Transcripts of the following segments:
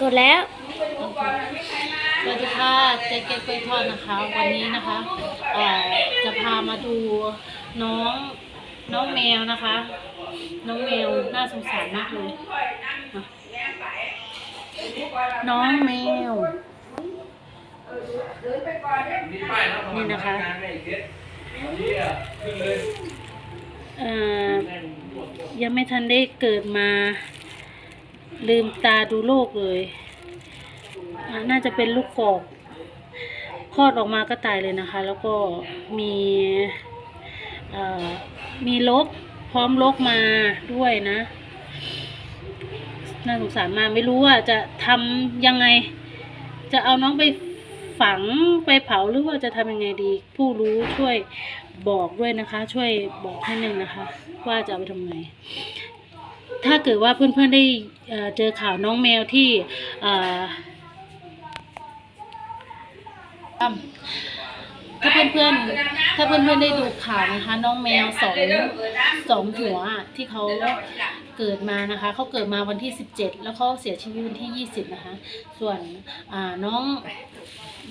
กดแล้วสวัสดีค่ะเจ๊เก๊กกล้วยทอดนะคะ วันนี้นะคะเอ่อจะพามาดูน้องน้องแมวนะคะ น้องแมวน่าสงสารมากเลยมาน้องแมว นี่นะคะเอ่อยังไม่ทันได้เกิดมา ลืมตาดูโลกเลย น่าจะเป็นลูกกอกคลอดออกมาก็ตายเลยนะคะ แล้วก็มีมีลกพร้อมลกมาด้วยนะ น่าสงสารมากไม่รู้ว่าจะทำยังไง จะเอาน้องไปฝังไปเผาหรือว่าจะทำยังไงดี ผู้รู้ช่วยบอกด้วยนะคะ ช่วยบอกให้หนึ่งนะคะ ว่าจะเอาไปทำไง ถ้าเกิดว่าเพื่อนๆได้เจอข่าวน้องแมวที่ถ้าเพื่อนๆ ถ้าเพื่อนๆ ได้ดูข่าวนะคะ น้องแมวสองสองหัวที่เขาเกิดมานะคะเขาเกิดมาวันที่สิบเจ็ดแล้วเขาเสียชีวิตวันที่ยี่สิบนะคะ ส่วนน้อง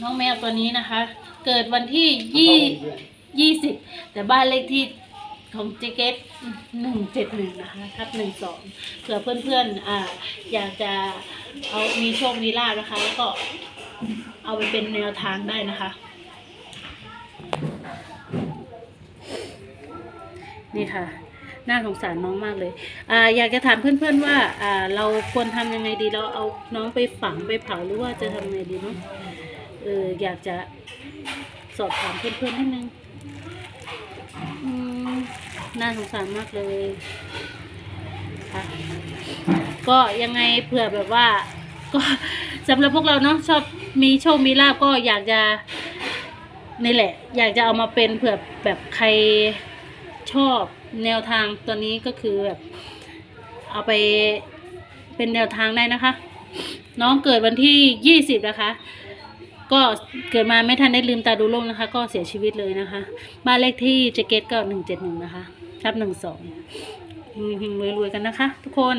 น้องแมวตัวนี้นะคะ เกิดวันที่ยี่ยี่สิบแต่บ้านเลขที่ ของเจเกตหนึ่งเจ็ดหนึ่งนะคะทับหนึ่งสองเผื่อเพื่อนๆอ่าอยากจะเอามีโชคมีลาภนะคะ แล้วก็เอาไปเป็นแนวทางได้นะคะ นี่ค่ะ น่าสงสารน้องมากเลยอ่าอยากจะถามเพื่อนๆว่าอ่าเราควรทำยังไงดีเราเอาน้องไปฝังไปเผาหรือว่าจะทำยังไงดีเนาะเอออยากจะสอบถามเพื่อนๆนิดนึง น่าสงสารมากเลยค่ะก็ยังไงเผื่อแบบว่า ก็สำหรับพวกเราเนาะชอบมีโชคมีลาบก็อยากจะนี่แหละ อยากจะเอามาเป็นเผื่อแบบใครชอบแนวทางตัวนี้ก็คือแบบเอาไปเป็นแนวทางได้นะคะ น้องเกิดวันที่ยี่สิบนะคะ ก็เกิดมาไม่ทันได้ลืมตาดูโลกนะคะ ก็เสียชีวิตเลยนะคะ บ้านเลขที่เจเกตก็หนึ่งเจ็ดหนึ่งนะคะ ทับหนึ่งสองหิงๆรวยๆกันนะคะ ทุกคน